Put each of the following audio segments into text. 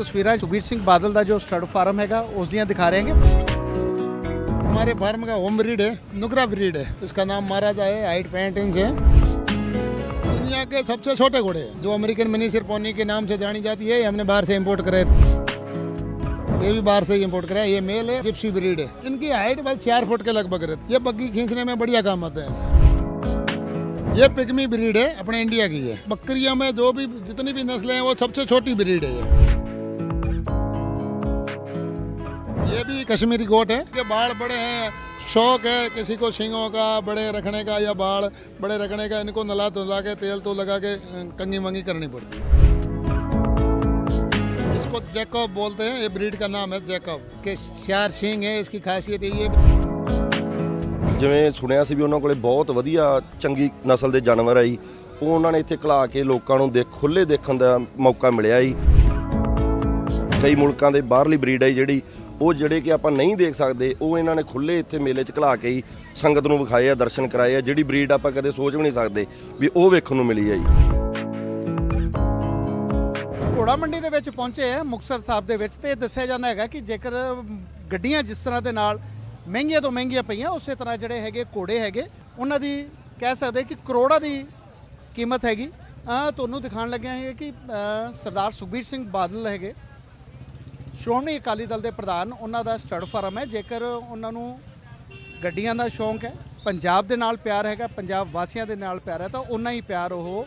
ਤਸਵੀਰਾਂ ਸੁਖਬੀਰ ਸਿੰਘ ਬਾਦਲ ਦਾ ਜੋ stud farm ਹੈਗਾ ਉਸ ਦੀਆਂ ਦਿਖਾ ਰਹੇ ਹਾਂਗੇ हमारे फार्म का होम ब्रीड है नुकरा ब्रीड है इसका नाम महाराजा है हाइट पैंट इंच है दुनिया के सबसे छोटे घोड़े हैं जो अमेरिकन मिनी सिरपोनी के नाम से जानी जाती है ये हमने बाहर से इंपोर्ट करे ये भी बाहर से ही इंपोर्ट करा है ये मेल है जिप्सी ब्रीड है इनकी हाइट बस चार फुट के लगभग रहती है ये बग्गी खींचने में बढ़िया काम आते हैं ये पिगमी ब्रीड है अपने इंडिया की है बकरियों में जो भी जितनी भी नस्लें हैं वो सबसे छोटी ब्रीड है ये ये भी कश्मीरी गोट है ये बाल बड़े हैं शौक है किसी को शिंगों का बड़े रखने का या बाल बड़े रखने का इनको नला धुला के तेल तो लगा के अ, कंगी मंगी करनी पड़ती है इसको जैकब बोलते हैं ये ब्रीड का नाम है जैकब के चार शिंग है इसकी खासियत ये ਜਿਵੇਂ ਸੁਣਿਆ ਸੀ ਵੀ ਉਹਨਾਂ ਕੋਲੇ ਬਹੁਤ ਵਧੀਆ ਚੰਗੀ ਨਸਲ ਦੇ ਜਾਨਵਰ ਆ ਜੀ ਉਹ ਉਹਨਾਂ ਨੇ ਇੱਥੇ ਖਲਾ ਕੇ ਲੋਕਾਂ ਨੂੰ ਦੇਖ ਖੁੱਲੇ ਦੇਖਣ ਦਾ ਮੌਕਾ ਮਿਲਿਆ ਜੀ ਕਈ ਮੁਲਕਾਂ ਦੇ ਬਾਹਰਲੀ ਬਰੀਡ ਹੈ ਜੀ ਜਿਹੜੀ ਉਹ ਜਿਹੜੇ ਕਿ ਆਪਾਂ ਨਹੀਂ ਦੇਖ ਸਕਦੇ, ਉਹ ਇਹਨਾਂ ਨੇ ਖੁੱਲੇ ਇੱਥੇ ਮੇਲੇ 'ਚ ਖਲਾ ਕੇ ਹੀ ਸੰਗਤ ਨੂੰ ਵਿਖਾਏ ਆ, ਦਰਸ਼ਨ ਕਰਾਏ ਆ, ਜਿਹੜੀ ਬਰੀਡ ਆਪਾਂ ਕਦੇ ਸੋਚ ਵੀ ਨਹੀਂ ਸਕਦੇ ਵੀ ਉਹ ਵੇਖਣ ਨੂੰ ਮਿਲੀ ਹੈ ਜੀ। ਘੋੜਾ ਮੰਡੀ ਦੇ ਵਿੱਚ ਪਹੁੰਚੇ ਆ ਮੁਕਤਸਰ ਸਾਹਿਬ ਦੇ ਵਿੱਚ ਤੇ ਇਹ ਦੱਸਿਆ ਜਾਂਦਾ ਹੈਗਾ ਕਿ ਜੇਕਰ ਗੱਡੀਆਂ ਜਿਸ ਤਰ੍ਹਾਂ ਦੇ ਨਾਲ ਮਹਿੰਗੀਆਂ ਤੋਂ ਮਹਿੰਗੀਆਂ ਪਈਆਂ, ਉਸੇ ਤਰ੍ਹਾਂ ਜਿਹੜੇ ਹੈਗੇ ਘੋੜੇ ਹੈਗੇ, ਉਹਨਾਂ ਦੀ ਕਹਿ ਸਕਦੇ ਕਿ ਕਰੋੜਾਂ ਦੀ ਕੀਮਤ ਹੈਗੀ। ਆ ਤੁਹਾਨੂੰ ਦਿਖਾਉਣ ਲੱਗਿਆ ਹੈ ਕਿ ਸਰਦਾਰ ਸੁਖਬੀਰ ਸਿੰਘ ਬਾਦਲ ਹੈਗੇ ਸ਼੍ਰੋਮਣੀ ਅਕਾਲੀ ਦਲ ਦੇ ਪ੍ਰਧਾਨ, ਉਹਨਾਂ ਦਾ ਸਟੱਡ ਫਾਰਮ ਹੈ। ਜੇਕਰ ਉਹਨਾਂ ਨੂੰ ਗੱਡੀਆਂ ਦਾ ਸ਼ੌਂਕ ਹੈ, ਪੰਜਾਬ ਦੇ ਨਾਲ ਪਿਆਰ ਹੈਗਾ, ਪੰਜਾਬ ਵਾਸੀਆਂ ਦੇ ਨਾਲ ਪਿਆਰ ਹੈ, ਤਾਂ ਉਹਨਾਂ ਹੀ ਪਿਆਰ ਉਹ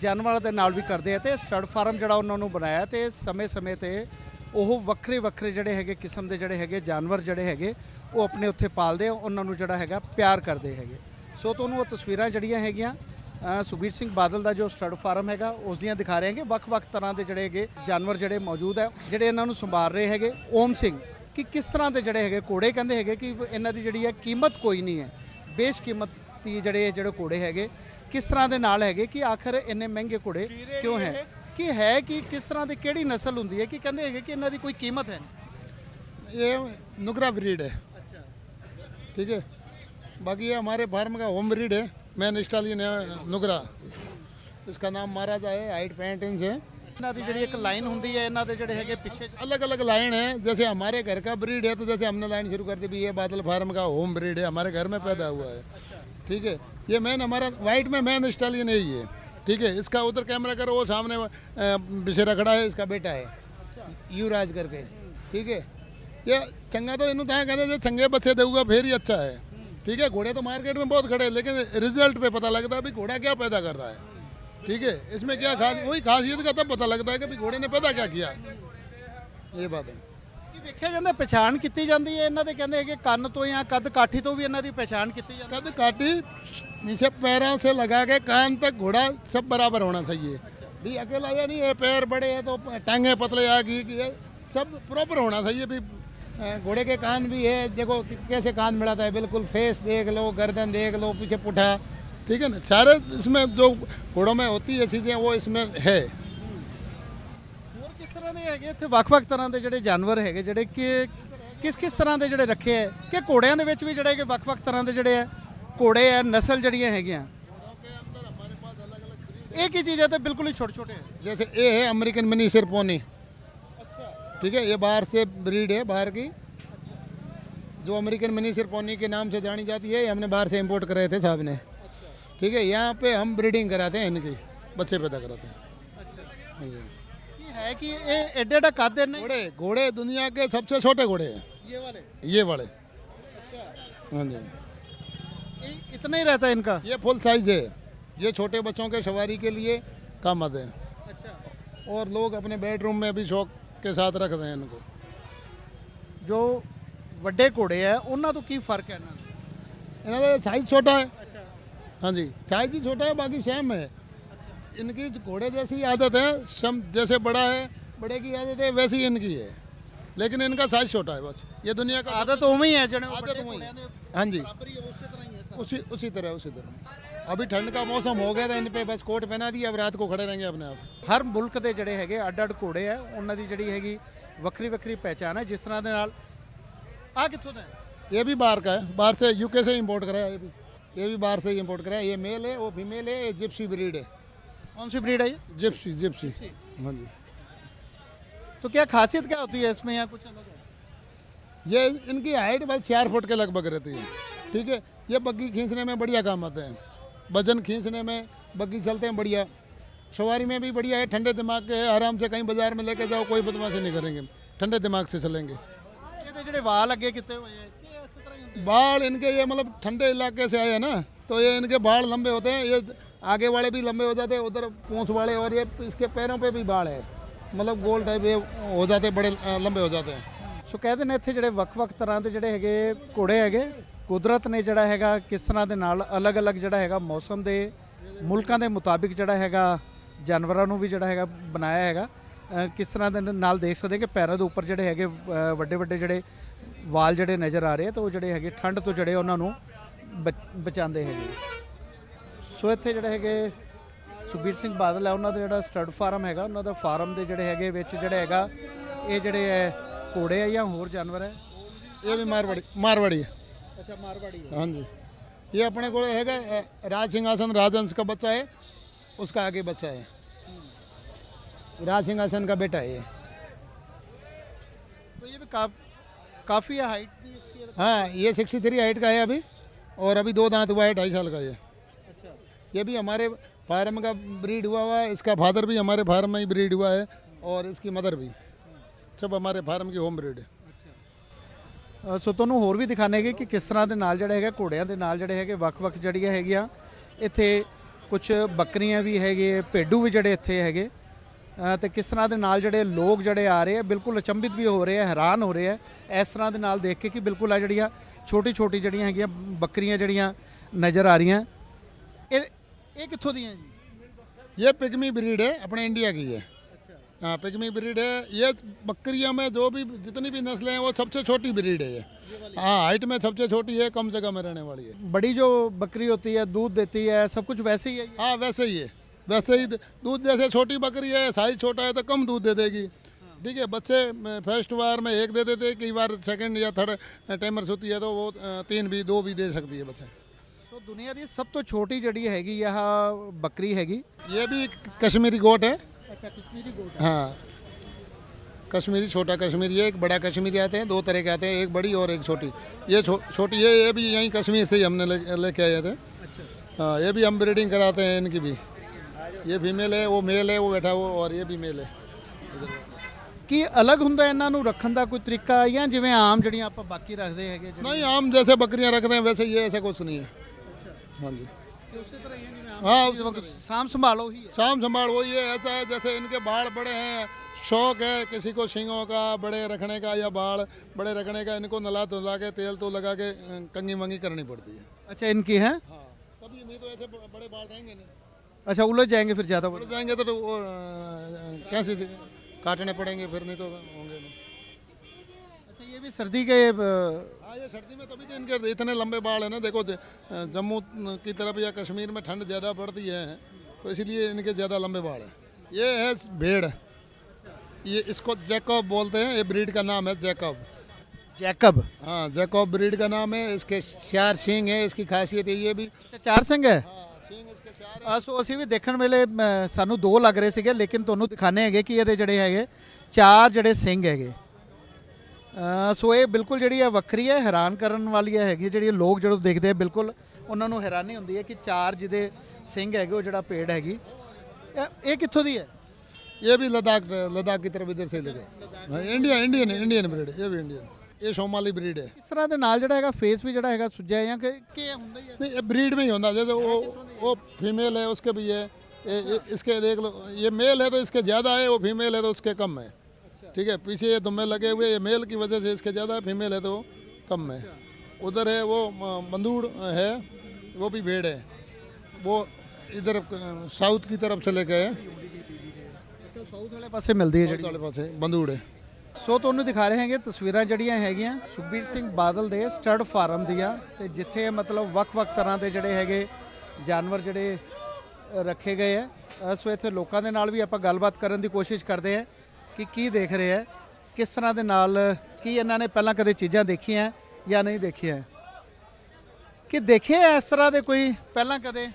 ਜਾਨਵਰਾਂ ਦੇ ਨਾਲ ਵੀ ਕਰਦੇ ਆ ਤੇ ਸਟੱਡ ਫਾਰਮ ਜਿਹੜਾ ਉਹਨਾਂ ਨੂੰ ਬਣਾਇਆ ਤੇ ਸਮੇਂ-ਸਮੇਂ ਤੇ ਉਹ ਵੱਖਰੇ ਵੱਖਰੇ ਜਿਹੜੇ ਹੈਗੇ ਕਿਸਮ ਦੇ ਜਿਹੜੇ ਹੈਗੇ ਜਾਨਵਰ ਜਿਹੜੇ ਹੈਗੇ, ਉਹ ਆਪਣੇ ਉੱਥੇ ਪਾਲਦੇ ਆ, ਉਹਨਾਂ ਨੂੰ ਜਿਹੜਾ ਹੈਗਾ ਪਿਆਰ ਕਰਦੇ ਹੈਗੇ। ਸੋ ਤੁਹਾਨੂੰ ਉਹ ਤਸਵੀਰਾਂ ਜਿਹੜੀਆਂ ਹੈਗੀਆਂ ਸੁਖਬੀਰ ਸਿੰਘ ਬਾਦਲ ਦਾ ਜੋ ਸਟੱਡ ਫਾਰਮ ਹੈਗਾ ਉਸ ਦੀਆਂ ਦਿਖਾ ਰਹੇ ਹਾਂਗੇ ਵੱਖ-ਵੱਖ ਤਰ੍ਹਾਂ ਦੇ ਜਿਹੜੇ ਹੈਗੇ ਜਾਨਵਰ ਜਿਹੜੇ ਮੌਜੂਦ ਹੈ ਜਿਹੜੇ ਇਹਨਾਂ ਨੂੰ ਸੰਭਾਲ ਰਹੇ ਹੈਗੇ ਓਮ ਸਿੰਘ ਕਿ ਕਿਸ ਤਰ੍ਹਾਂ ਦੇ ਜਿਹੜੇ ਹੈਗੇ ਘੋੜੇ ਕਹਿੰਦੇ ਹੈਗੇ ਕਿ ਇਹਨਾਂ ਦੀ ਜਿਹੜੀ ਹੈ ਕੀਮਤ ਕੋਈ ਨਹੀਂ ਹੈ ਬੇਸ਼ ਕੀਮਤੀ ਜਿਹੜੇ ਜਿਹੜੇ ਘੋੜੇ ਹੈਗੇ ਕਿਸ ਤਰ੍ਹਾਂ ਦੇ ਨਾਲ ਹੈਗੇ ਕਿ ਆਖਰ ਇੰਨੇ ਮਹਿੰਗੇ ਘੋੜੇ ਕਿਉਂ ਹੈ ਕਿ ਹੈ ਕਿ ਕਿਸ ਤਰ੍ਹਾਂ ਦੀ ਕਿਹੜੀ ਨਸਲ ਹੁੰਦੀ ਹੈ ਕਿ ਕਹਿੰਦੇ ਹੈਗੇ ਕਿ ਇਹਨਾਂ ਦੀ ਕੋਈ ਕੀਮਤ ਹੈ ਨਹੀਂ ये नुकरा ब्रीड है ਅੱਛਾ ठीक है बाकी ये हमारे फार्म का होम ब्रीड है मैन स्टालियन है नुकरा इसका नाम महाराजा है हाइट पैंट इंच है ਇਹਨਾਂ ਦੀ ਜਿਹੜੀ ਇੱਕ ਲਾਈਨ ਹੁੰਦੀ ਹੈ ਇਹਨਾਂ ਦੇ ਜਿਹੜੇ ਹੈਗੇ ਪਿੱਛੇ अलग अलग लाइन है जैसे हमारे घर का ब्रीड है तो जैसे हमने लाइन शुरू कर दी भी ये बादल फार्म का होम ब्रीड है हमारे घर में पैदा हुआ है ठीक है ये मैन हमारा वाइट में मैन स्टालियन है ये ठीक है इसका उधर कैमरा करो वो सामने अ, बिसेरा खड़ा है इसका बेटा है युवराज करके ठीक है ये चंगा तो इन्हों कहते हैं चंगे बच्चे देगा फिर ही अच्छा है ठीक है घोड़े तो मार्केट में बहुत खड़े हैं लेकिन रिजल्ट पे पता लगता है भी घोड़ा क्या पैदा कर रहा है ठीक है इसमें क्या खास वही खासियत का तब पता लगता है कि भी घोड़े ने पैदा क्या किया ये बात है ਕੀ ਵੇਖਿਆ ਜਾਂਦਾ ਪਛਾਣ ਕੀਤੀ ਜਾਂਦੀ ਹੈ ਇਹਨਾਂ ਦੇ ਕਹਿੰਦੇ ਹੈਗੇ ਕੰਨ ਤੋਂ ਜਾਂ ਕੱਦ ਕਾਠੀ ਤੋਂ ਵੀ ਇਹਨਾਂ ਦੀ ਪਛਾਣ ਕੀਤੀ ਜਾਂਦੀ कद काटी नीचे पैरों से लगा के कान तक घोड़ा सब बराबर होना चाहिए भी अकेला ये नहीं है पैर बड़े हैं तो टांगे पतले आ गई कि ये सब प्रॉपर होना चाहिए भी अ, घोड़े के कान भी है देखो कि- कैसे कान मिलाता है बिल्कुल फेस देख लो गर्दन देख लो पीछे पुठा ठीक है ना सारे इसमें जो घोड़ों में होती है चीज़ें वो इसमें है ਹੋਰ ਕਿਸ ਤਰ੍ਹਾਂ ਦੇ ਹੈਗੇ ਇੱਥੇ ਵੱਖ-ਵੱਖ ਤਰ੍ਹਾਂ ਦੇ ਜਿਹੜੇ ਜਾਨਵਰ ਹੈਗੇ ਜਿਹੜੇ ਕਿ ਕਿਸ ਕਿਸ ਤਰ੍ਹਾਂ ਦੇ ਜਿਹੜੇ ਰੱਖੇ ਹੈ ਕਿ ਘੋੜਿਆਂ ਦੇ ਵਿੱਚ ਵੀ ਜਿਹੜੇ ਕਿ ਵੱਖ-ਵੱਖ ਤਰ੍ਹਾਂ ਦੇ ਜਿਹੜੇ ਹੈ ਘੋੜੇ ਹੈ ਨਸਲ ਜਿਹੜੀਆਂ ਹੈਗੀਆਂ ਇਹ ਕੀ ਚੀਜ਼ ਹੈ ਤੇ ਬਿਲਕੁਲ ਹੀ ਛੋਟੇ-ਛੋਟੇ ਹੈ जैसे ये है अमेरिकन मिनी सिरपोनी ਅੱਛਾ ठीक है ये बाहर से ब्रीड है बाहर की। जो अमेरिकन मिनी सिरपोनी के नाम से जानी जाती है ये हमने बाहर से इंपोर्ट कराए थे साहब ने। ठीक है यहाँ पे हम ब्रीडिंग कराते हैं इनकी बच्चे पैदा कराते हैं। हाँ ये है कि ये एडे खाते नहीं घोड़े घोड़े दुनिया के सबसे छोटे घोड़े हैं। ये वाले? ये वाले। अच्छा। हाँ जी। इतना ही रहता है इनका? ये फुल साइज़ है। ये छोटे बच्चों के सवारी के लिए काम आते हैं। अच्छा। और लोग अपने बेडरूम में भी शौक के साथ रखते हैं इनको ਜੋ ਵੱਡੇ ਘੋੜੇ ਆ ਉਹਨਾਂ ਤੋਂ ਕੀ ਫਰਕ ਹੈ ਇਹਨਾਂ ਦਾ इन्होंने साइज छोटा है ਅੱਛਾ हाँ जी साइज ही छोटा है बाकी सेम है इनकी घोड़े जैसी आदत है सम जैसे बड़ा है बड़े की आदत है वैसी इनकी है लेकिन इनका साइज छोटा है बस ये दुनिया का ਆਦਤ ਉਵੇਂ ਹੀ ਹੈ ਜਿਹੜੇ ਉਹ आदत ਵੱਡੇ वही ਘੋੜਿਆਂ ਦੇ है हाँ जी ਬਰਾਬਰ ਹੀ ਹੈ, ਉਸੇ ਤਰ੍ਹਾਂ ਹੀ ਹੈ ਸਭ उसी उसी तरह उसी तरह अभी ठंड का मौसम हो गया था इन पे बस कोट पहना दिया अब रात को खड़े रहेंगे अपने आप ਹਰ ਮੁਲਕ ਦੇ ਜਿਹੜੇ ਹੈਗੇ ਅੱਡ ਅੱਡ ਘੋੜੇ ਆ ਉਹਨਾਂ ਦੀ ਜਿਹੜੀ ਹੈਗੀ ਵੱਖਰੀ ਵੱਖਰੀ ਪਹਿਚਾਨ ਹੈ ਜਿਸ ਤਰ੍ਹਾਂ ਦੇ ਨਾਲ ਆ ਕਿੱਥੋਂ ਦਾ ਹੈ? ये भी बाहर का है बाहर से यूके से इम्पोर्ट कराया ये भी ये भी बाहर से ही इम्पोर्ट कराया ये मेल है वो फीमेल है ये जिप्सी ब्रीड है कौन सी ब्रीड है ये जिप्सी जिप्सी हाँ जी तो क्या खासियत क्या होती है इसमें या कुछ अलग है ये इनकी हाइट बस चार फुट के लगभग रहती है ठीक है ये बग्गी खींचने में बढ़िया काम आते हैं वजन खींचने में बग्गी चलते हैं बढ़िया सवारी में भी बढ़िया है ठंडे दिमाग के है आराम से कहीं बाजार में लेके जाओ कोई बदमाशी नहीं करेंगे ठंडे दिमाग से चलेंगे ਇਹਦੇ ਜਿਹੜੇ ਵਾਲ ਅੱਗੇ ਕਿਤੇ ਹੋਏ ਆ ਕਿ ਇਸੇ ਤਰ੍ਹਾਂ ਹੀ ਹੁੰਦੇ बाल इनके ये मतलब ठंडे इलाके से आए हैं ना तो ये इनके बाल लंबे होते हैं ये आगे वाले भी लंबे हो जाते हैं उधर पूंछ वाले और ये इसके पैरों पे भी बाल है मतलब गोल टाइप ये हो जाते हैं बड़े अ, लंबे हो जाते हैं ਸੋ ਕਹਿੰਦੇ ਨੇ ਇੱਥੇ ਜਿਹੜੇ ਵੱਖ-ਵੱਖ ਤਰ੍ਹਾਂ ਦੇ ਜਿਹੜੇ ਹੈਗੇ ਘੋੜੇ ਹੈਗੇ ਕੁਦਰਤ ਨੇ ਜਿਹੜਾ ਹੈਗਾ ਕਿਸ ਤਰ੍ਹਾਂ ਦੇ ਨਾਲ ਅਲੱਗ-ਅਲੱਗ ਜਿਹੜਾ ਹੈਗਾ ਮੌਸਮ ਦੇ ਮੁਲਕਾਂ ਦੇ ਮੁਤਾਬਿਕ ਜਿਹੜਾ ਹੈਗਾ ਜਾਨਵਰਾਂ ਨੂੰ ਵੀ ਜਿਹੜਾ ਹੈਗਾ ਬਣਾਇਆ ਹੈਗਾ। ਕਿਸ ਤਰ੍ਹਾਂ ਦੇ ਨਾਲ ਦੇਖ ਸਕਦੇ ਕਿ ਪੈਰਾਂ ਦੇ ਉੱਪਰ ਜਿਹੜੇ ਹੈਗੇ ਵੱਡੇ-ਵੱਡੇ ਜਿਹੜੇ ਵਾਲ ਜਿਹੜੇ ਨਜ਼ਰ ਆ ਰਹੇ ਆ ਤਾਂ ਉਹ ਜਿਹੜੇ ਹੈਗੇ ਠੰਡ ਤੋਂ ਜਿਹੜੇ ਉਹਨਾਂ ਨੂੰ ਬਚਾਉਂਦੇ ਹੈਗੇ। ਸੋ ਇੱਥੇ ਜਿਹੜੇ ਹੈਗੇ ਸੁਖਬੀਰ ਸਿੰਘ ਬਾਦਲ ਹੈ ਉਹਨਾਂ ਦਾ ਜਿਹੜਾ ਸਟੱਡ ਫਾਰਮ ਹੈਗਾ, ਉਹਨਾਂ ਦਾ ਫਾਰਮ ਦੇ ਜਿਹੜੇ ਹੈਗੇ ਵਿੱਚ ਜਿਹੜਾ ਹੈਗਾ, ਇਹ ਜਿਹੜੇ ਹੈ ਘੋੜੇ ਆ ਜਾਂ ਹੋਰ ਜਾਨਵਰ ਹੈ ਇਹ ਵੀ ਮਾਰਵਾੜੀ ਮਾਰਵਾੜੀ ਹੈ ਅੱਛਾ ਮਾਰਵਾੜੀ ਹੈ हाँ जी ये अपने को हैगा अ, राज सिंहासन राजहंस का बच्चा है उसका आगे बच्चा है राज सिंहासन का बेटा है ये तो ये भी का, काफी हाइट भी इसकी है। हाँ ये सिक्सटी थ्री हाइट का है अभी और अभी दो दांत हुआ है ढाई साल का ये अच्छा ये भी हमारे फार्म का ब्रीड हुआ हुआ है इसका फादर भी हमारे फार्म में ही ब्रीड हुआ है और इसकी मदर भी सब हमारे फार्म की होम ब्रीड है ਅ, ਸੋ ਤੁਹਾਨੂੰ ਹੋਰ ਵੀ ਦਿਖਾਣੇਗੇ ਕਿ ਕਿਸ ਤਰ੍ਹਾਂ ਦੇ ਨਾਲ ਜਿਹੜੇ ਹੈਗੇ ਘੋੜਿਆਂ ਦੇ ਨਾਲ ਜਿਹੜੇ ਹੈਗੇ, ਵੱਖ-ਵੱਖ ਜੜੀਆਂ ਹੈਗੀਆਂ। ਇੱਥੇ ਕੁਝ ਬੱਕਰੀਆਂ ਵੀ ਹੈਗੇ, ਭੇਡੂ ਵੀ ਜਿਹੜੇ ਇੱਥੇ ਹੈਗੇ। ਤੇ ਕਿਸ ਤਰ੍ਹਾਂ ਦੇ ਨਾਲ ਜਿਹੜੇ ਲੋਕ ਜਿਹੜੇ ਆ ਰਹੇ ਆ, ਬਿਲਕੁਲ ਅਚੰਭਿਤ ਵੀ ਹੋ ਰਹੇ ਆ, ਹੈਰਾਨ ਹੋ ਰਹੇ ਆ। ਇਸ ਤਰ੍ਹਾਂ ਦੇ ਨਾਲ ਦੇਖ ਕੇ ਕਿ ਬਿਲਕੁਲ ਆ ਜਿਹੜੀਆਂ ਛੋਟੀ-ਛੋਟੀ ਜਿਹੜੀਆਂ ਹੈਗੀਆਂ ਬੱਕਰੀਆਂ ਜਿਹੜੀਆਂ ਨਜ਼ਰ ਆ ਰਹੀਆਂ। ਇਹ ਇਹ ਕਿੱਥੋਂ ਦੀਆਂ ਜੀ? ਇਹ ਪਿਗਮੀ ਬਰੀਡ ਹੈ, ਆਪਣੇ ਇੰਡੀਆ ਕੀ ਹੈ। हाँ पिकमी ब्रीड है। ये बकरियों में जो भी जितनी भी नस्लें हैं वो सबसे छोटी ब्रीड है ये। हाँ हाइट में सबसे छोटी है कम से कम रहने वाली है। बड़ी जो बकरी होती है दूध देती है सब कुछ वैसे ही है हाँ वैसे ही है। वैसे ही दूध जैसे छोटी बकरी है साइज़ छोटा है तो कम दूध दे देगी। ठीक है बच्चे फ़र्स्ट बार में एक दे देते कई बार सेकेंड या थर्ड टाइमर होती है तो वो तीन भी दो भी दे सकती है बच्चे। तो दुनिया की सब तो छोटी जड़ी हैगी यह बकरी हैगी। ये भी कश्मीरी गोट है। ਅੱਛਾ ਕਸ਼ਮੀਰੀ ਗੋਟ हाँ कश्मीरी छोटा कश्मीरी है एक बड़ा कश्मीरी आते हैं दो तरह के आते हैं एक बड़ी और एक छोटी ये छो, छोटी है ये भी यहीं कश्मीर से ही हमने ले- लेके आए थे हाँ ये भी हम ब्रीडिंग कराते हैं इनकी भी ये फीमेल है वो मेल है वो बैठा हुआ और ये भी मेल है ਕੀ ਅਲੱਗ ਹੁੰਦਾ ਇਹਨਾਂ ਨੂੰ ਰੱਖਣ ਦਾ ਕੋਈ ਤਰੀਕਾ ਜਾਂ ਜਿਵੇਂ ਆਮ ਜਿਹੜੀਆਂ ਆਪਾਂ ਬਾਕੀ ਰੱਖਦੇ ਹੈਗੇ ਜਿਹੜੇ नहीं हम जैसे बकरियां रखते हैं वैसे ये ऐसा कुछ नहीं है हाँ जी ਉਸੇ ਤਰ੍ਹਾਂ ਹੀ ਹੈ ਜਿਵੇਂ हाँ उस वक्त शाम संभालो ही है। शाम संभाल वही है ऐसा है जैसे इनके बाढ़ बड़े हैं शौक है किसी को शिंगों का बड़े रखने का या बाढ़ बड़े रखने का इनको नला तो धुला के तेल तो लगा के कंगी मंगी करनी पड़ती है। अच्छा इनकी है? हाँ, कभी नहीं तो ऐसे बड़े बाढ़ रहेंगे नहीं। अच्छा उलझ जाएँगे फिर ज़्यादा उलझ जाएँगे तो, तो कैसे काटने पड़ेंगे फिर नहीं तो होंगे। ये भी सर्दी के अ, हाँ ये सर्दी में तभी तो इनके इतने लंबे बाल है ना देखो दे- अ, जम्मू की तरफ या कश्मीर में ठंड ज़्यादा पड़ती है तो इसीलिए इनके ज़्यादा लंबे बाल है ये है भेड़ ये इसको जैकब बोलते हैं ये ब्रीड का नाम है जैकब जैकब हाँ जैकब ब्रीड का नाम है इसके चार सींग है इसकी खासियत है ये भी अच्छा चार ਸਿੰਘ ਹੈ हाँ सींग इसके चार है ਆ ਸੋ ਅਸੀਂ ਵੀ ਦੇਖਣ ਵੇਲੇ ਅ, ਸਾਨੂੰ ਦੋ ਲੱਗ ਰਹੇ ਸੀਗੇ ਲੇਕਿਨ ਤੁਹਾਨੂੰ ਦਿਖਾਣੇ ਹੈਗੇ ਕਿ ਇਹਦੇ ਜਿਹੜੇ ਹੈਗੇ ਚਾਰ ਜਿਹੜੇ ਸਿੰਘ ਹੈਗੇ ਅ, ਸੋ ਇਹ ਬਿਲਕੁਲ ਜਿਹੜੀ ਹੈ ਵੱਖਰੀ ਹੈ ਹੈਰਾਨ ਕਰਨ ਵਾਲੀ ਹੈਗੀ ਜਿਹੜੀ ਲੋਕ ਜਦੋਂ ਦੇਖਦੇ ਆ ਬਿਲਕੁਲ ਉਹਨਾਂ ਨੂੰ ਹੈਰਾਨੀ ਹੁੰਦੀ ਹੈ ਕਿ ਚਾਰ ਜਿਹਦੇ ਸਿੰਘ ਹੈਗੇ ਉਹ ਜਿਹੜਾ ਪੇੜ ਹੈਗੀ ਇਹ- ਇਹ ਕਿੱਥੋਂ ਦੀ ਹੈ ये भी लद्दाख लद्दाख की तरफ इधर से लगे हाँ, इंडियन इंडियन इंडियन ब्रीड है ये भी इंडियन ये सोमाली ब्रीड है ਇਸ ਤਰ੍ਹਾਂ ਦੇ ਨਾਲ ਜਿਹੜਾ ਹੈਗਾ ਫੇਸ ਵੀ ਜਿਹੜਾ ਹੈਗਾ ਸੁੱਜਿਆ ਜਾਂ ਕਿ ਕਿ ਇਹ ਹੁੰਦਾ ਹੀ ਹੈ नहीं ये ब्रीड में ही होता है जैसे वो वो फीमेल है उसके भी है ये, ये, इसके देख लो ये मेल है तो इसके ज़्यादा है वो फीमेल है तो उसके कम है ठीक है पीछे ये दुम्बे लगे हुए ये मेल की वजह से इसके ज़्यादा है फीमेल है तो कम है उधर है वो अ, बंदूड़ है वो भी भेड़ है वो इधर अ, साउथ की तरफ से लेके है ਅੱਛਾ ਸਾਊਥ ਵਾਲੇ ਪਾਸੇ ਮਿਲਦੀ ਹੈ ਜਿਹੜੀ वाले पास है बंदूड़ है ਸੋ ਤੁਹਾਨੂੰ ਦਿਖਾ ਰਹੇ ਹੈਗੇ ਤਸਵੀਰਾਂ ਜਿਹੜੀਆਂ ਹੈਗੀਆਂ ਸੁਖਬੀਰ ਸਿੰਘ ਬਾਦਲ ਦੇ ਸਟੱਡ ਫਾਰਮ ਦੀਆਂ ਤੇ ਜਿੱਥੇ ਮਤਲਬ ਵੱਖ-ਵੱਖ ਤਰ੍ਹਾਂ ਦੇ ਜਿਹੜੇ ਹੈਗੇ ਜਾਨਵਰ ਜਿਹੜੇ ਅ, ਰੱਖੇ ਗਏ ਆ ਅ, ਸੋ ਇੱਥੇ ਲੋਕਾਂ ਦੇ ਨਾਲ ਵੀ ਆਪਾਂ ਗੱਲਬਾਤ ਕਰਨ ਦੀ ਕੋਸ਼ਿਸ਼ ਕਰਦੇ ਆ ਕਿ ਕੀ ਦੇਖ ਰਹੇ ਆ ਕਿਸ ਤਰ੍ਹਾਂ ਦੇ ਨਾਲ ਕੀ ਇਹਨਾਂ ਨੇ ਪਹਿਲਾਂ ਕਦੇ ਚੀਜ਼ਾਂ ਦੇਖੀਆਂ ਜਾਂ ਨਹੀਂ ਦੇਖੀਆਂ ਕਿ ਦੇਖੇ ਆ ਇਸ ਤਰ੍ਹਾਂ ਦੇ ਕੋਈ ਪਹਿਲਾਂ ਕਦੇ?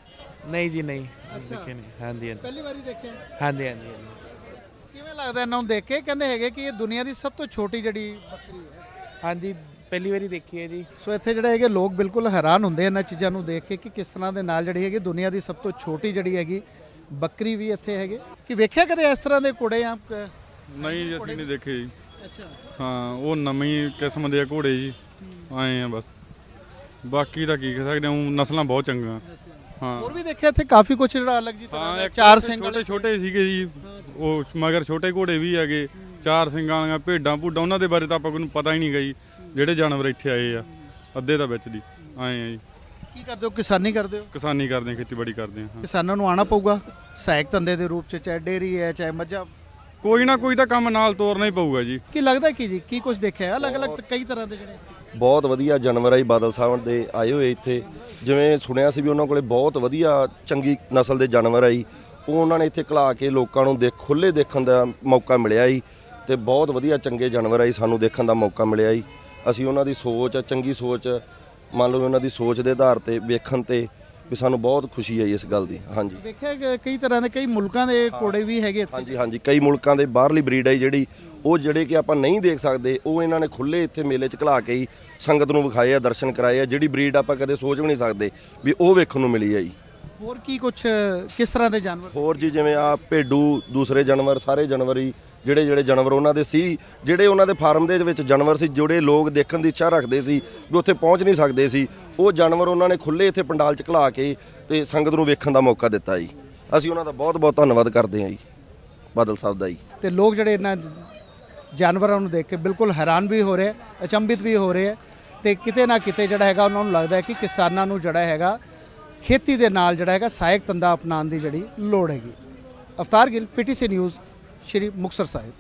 ਨਹੀਂ ਜੀ ਨਹੀਂ। ਦੇਖੇ ਨਹੀਂ। ਹਾਂਜੀ ਹਾਂਜੀ। ਪਹਿਲੀ ਵਾਰੀ ਦੇਖਿਆ ਹਾਂਜੀ ਹਾਂਜੀ ਹਾਂਜੀ। ਕਿਵੇਂ ਲੱਗਦਾ ਇਹਨਾਂ ਨੂੰ ਦੇਖ ਕੇ? ਕਹਿੰਦੇ ਹੈਗੇ ਕਿ ਇਹ ਦੁਨੀਆ ਦੀ ਸਭ ਤੋਂ ਛੋਟੀ ਜਿਹੜੀ ਬੱਕਰੀ ਹੈ। ਹਾਂਜੀ ਪਹਿਲੀ ਵਾਰੀ ਦੇਖੀ ਹੈ ਜੀ। ਸੋ ਇੱਥੇ ਜਿਹੜੇ ਹੈਗੇ ਲੋਕ ਬਿਲਕੁਲ ਹੈਰਾਨ ਹੁੰਦੇ ਇਹਨਾਂ ਚੀਜ਼ਾਂ ਨੂੰ ਦੇਖ ਕੇ ਕਿ ਕਿਸ ਤਰ੍ਹਾਂ ਦੇ ਨਾਲ ਜਿਹੜੀ ਹੈਗੀ ਦੁਨੀਆ ਦੀ ਸਭ ਤੋਂ ਛੋਟੀ ਜਿਹੜੀ ਹੈਗੀ ਬੱਕਰੀ ਵੀ ਇੱਥੇ ਹੈਗੇ। ਕਿ ਵੇਖਿਆ ਕਦੇ ਇਸ ਤਰ੍ਹਾਂ ਦੇ ਘੋੜੇ ਆ ਨਹੀਂ ਜੀ ਅਸੀਂ ਨਹੀਂ ਦੇਖੇ ਜੀ। ਅੱਛਾ। ਹਾਂ ਉਹ ਨਵੀਂ ਕਿਸਮ ਦੇ ਆ ਘੋੜੇ ਜੀ। ਆਏ ਆ ਬਸ। ਬਾਕੀ ਤਾਂ ਕੀ ਕਹਿ ਸਕਦੇ ਹਾਂ ਊਂ ਨਸਲਾਂ ਬਹੁਤ ਚੰਗੀਆਂ। ਹਾਂ। ਹੋਰ ਵੀ ਦੇਖਿਆ ਇੱਥੇ ਕਾਫੀ ਕੁਝ ਜਿਹੜਾ ਅਲੱਗ ਜੀ ਤਰ੍ਹਾਂ ਹਾਂ ਦਾ ਇੱਕ ਚਾਰ ਛੋਟੇ- ਸਿੰਘ ਛੋਟੇ ਛੋਟੇ ਸੀਗੇ ਜੀ। ਉਹ ਮਗਰ ਛੋਟੇ ਘੋੜੇ ਵੀ ਹੈਗੇ। ਚਾਰ ਸਿੰਘਾਂ ਵਾਲੀਆਂ ਭੇਡਾਂ ਭੂਡਾਂ ਉਹਨਾਂ ਦੇ ਬਾਰੇ ਤਾਂ ਆਪਾਂ ਨੂੰ ਪਤਾ ਹੀ ਨਹੀਂ ਗਈ ਜਿਹੜੇ ਜਾਨਵਰ ਇੱਥੇ ਆਏ ਆ। ਅੱਧੇ ਤਾਂ ਵਿੱਚ ਦੀ। ਆਏ ਆ ਜੀ। ਕੀ ਕਰਦੇ ਹੋ? ਕਿਸਾਨੀ ਕਰਦੇ ਹੋ? ਕਿਸਾਨੀ ਕਰਦੇ ਆ ਖੇਤੀਬਾੜੀ ਕਰਦੇ ਆ। ਹਾਂ। ਕਿਸਾਨਾਂ ਨੂੰ ਆਣਾ ਪਊਗਾ। ਸਹਾਇਕ ਧੰਦੇ ਦੇ ਰੂਪ ਚ ਚਾਹੇ ਡੇਰੀ ਹੈ ਚਾਹੇ ਮੱਝਾਂ ਕੋਈ ਨਾ ਕੋਈ ਤਾਂ ਕੰਮ ਨਾਲ ਤੋਰਨਾ ਹੀ ਪਊਗਾ ਜੀ। ਕੀ ਲੱਗਦਾ ਕੀ ਜੀ? ਕੀ ਕੁਝ ਦੇਖਿਆ ਅਲੱਗ-ਅਲੱਗ ਕਈ ਤਰ੍ਹਾਂ ਦੇ ਜਿਹੜੇ ਬਹੁਤ ਵਧੀਆ ਜਾਨਵਰ ਆ ਜੀ ਬਾਦਲ ਸਾਹਿਬ ਦੇ ਆਏ ਹੋਏ ਇੱਥੇ। ਜਿਵੇਂ ਸੁਣਿਆ ਸੀ ਵੀ ਉਹਨਾਂ ਕੋਲੇ ਬਹੁਤ ਵਧੀਆ ਚੰਗੀ ਨਸਲ ਦੇ ਜਾਨਵਰ ਆ ਜੀ। ਉਹ ਉਹਨਾਂ ਨੇ ਇੱਥੇ ਘਲਾ ਕੇ ਲੋਕਾਂ ਨੂੰ ਦੇਖ ਖੁੱਲੇ ਦੇਖਣ ਦਾ ਮੌਕਾ ਮਿਲਿਆ ਜੀ। ਤੇ ਬਹੁਤ ਵਧੀਆ ਚੰਗੇ ਜਾਨਵਰ ਆ ਜੀ ਸਾਨੂੰ ਦੇਖਣ ਦਾ ਮੌਕਾ ਮਿਲਿਆ ਜੀ। ਅਸੀਂ ਉਹਨਾਂ ਦੀ ਸੋਚ ਚੰਗੀ ਸੋਚ ਮੰਨ ਲਓ ਉਹਨਾਂ ਦੀ ਸੋਚ ਦੇ ਆਧਾਰ ਤੇ ਵੇਖਣ ਤੇ ਵੀ ਸਾਨੂੰ ਬਹੁਤ ਖੁਸ਼ੀ ਹੈ ਜੀ ਇਸ ਗੱਲ ਦੀ ਹਾਂਜੀ। ਵੇਖਿਆ ਕਿ ਕਈ ਤਰ੍ਹਾਂ ਦੇ ਕਈ ਮੁਲਕਾਂ ਦੇ ਘੋੜੇ ਵੀ ਹੈਗੇ ਇੱਥੇ। ਹਾਂਜੀ ਹਾਂਜੀ ਕਈ ਮੁਲਕਾਂ ਦੇ ਬਾਹਰਲੀ ਬਰੀਡ ਹੈ ਜਿਹੜੀ ਉਹ ਜਿਹੜੇ ਕਿ ਆਪਾਂ ਨਹੀਂ ਦੇਖ ਸਕਦੇ ਉਹ ਇਹਨਾਂ ਨੇ ਖੁੱਲੇ ਇੱਥੇ ਮੇਲੇ 'ਚ ਘਲਾ ਕੇ ਹੀ ਸੰਗਤ ਨੂੰ ਵਿਖਾਏ ਆ ਦਰਸ਼ਨ ਕਰਾਏ ਆ ਜਿਹੜੀ ਬਰੀਡ ਆਪਾਂ ਕਦੇ ਸੋਚ ਵੀ ਨਹੀਂ ਸਕਦੇ ਵੀ ਉਹ ਵੇਖਣ ਨੂੰ ਮਿਲੀ ਹੈ ਜੀ। ਹੋਰ ਕੀ ਕੁਝ ਕਿਸ ਤਰ੍ਹਾਂ ਦੇ ਜਾਨਵਰ? ਹੋਰ ਜੀ ਜਿਵੇਂ ਆ ਭੇਡੂ ਦੂਸਰੇ ਜਾਨਵਰ ਸਾਰੇ ਜਾਨਵਰ ਹੀ ਜਿਹੜੇ ਜਿਹੜੇ ਜਾਨਵਰ ਉਹਨਾਂ ਦੇ ਸੀ, ਜਿਹੜੇ ਉਹਨਾਂ ਦੇ ਫਾਰਮ ਦੇ ਵਿੱਚ ਜਾਨਵਰ ਸੀ, ਜਿਹੜੇ ਲੋਕ ਦੇਖਣ ਦੀ ਇੱਛਾ ਰੱਖਦੇ ਸੀ ਵੀ ਉੱਥੇ ਪਹੁੰਚ ਨਹੀਂ ਸਕਦੇ ਸੀ, ਉਹ ਜਾਨਵਰ ਉਹਨਾਂ ਨੇ ਖੁੱਲੇ ਇੱਥੇ ਪੰਡਾਲ 'ਚ ਘਲਾ ਕੇ ਤੇ ਸੰਗਤ ਨੂੰ ਵੇਖਣ ਦਾ ਮੌਕਾ ਦਿੱਤਾ ਜੀ। ਅਸੀਂ ਉਹਨਾਂ ਦਾ ਬਹੁਤ ਬਹੁਤ ਧੰਨਵਾਦ ਕਰਦੇ ਹਾਂ ਜੀ, ਬਾਦਲ ਸਾਹਿਬ ਦਾ ਜੀ। ਤੇ ਲੋਕ ਜਿਹੜੇ ਇਹਨਾਂ ਜਾਨਵਰਾਂ ਨੂੰ ਦੇਖ ਕੇ ਬਿਲਕੁਲ ਹੈਰਾਨ ਵੀ ਹੋ ਰਹੇ, ਅਚੰਭਿਤ ਵੀ ਹੋ ਰਹੇ ਹੈ ਤੇ ਕਿਤੇ ਨਾ ਕਿਤੇ ਜਿਹੜਾ ਹੈਗਾ ਉਹਨਾਂ ਨੂੰ ਲੱਗਦਾ ਹੈ ਕਿ ਕਿਸਾਨਾਂ ਨੂੰ ਜਿਹੜਾ ਹੈਗਾ ਖੇਤੀ ਦੇ ਨਾਲ ਜਿਹੜਾ ਹੈਗਾ ਸਹਾਇਕ ਧੰਦਾ ਅਪਣਾਉਣ ਦੀ ਜਿਹੜੀ ਲੋੜ ਹੈਗੀ। Avtar Gill, PTC news Shri Muktsar Sahib.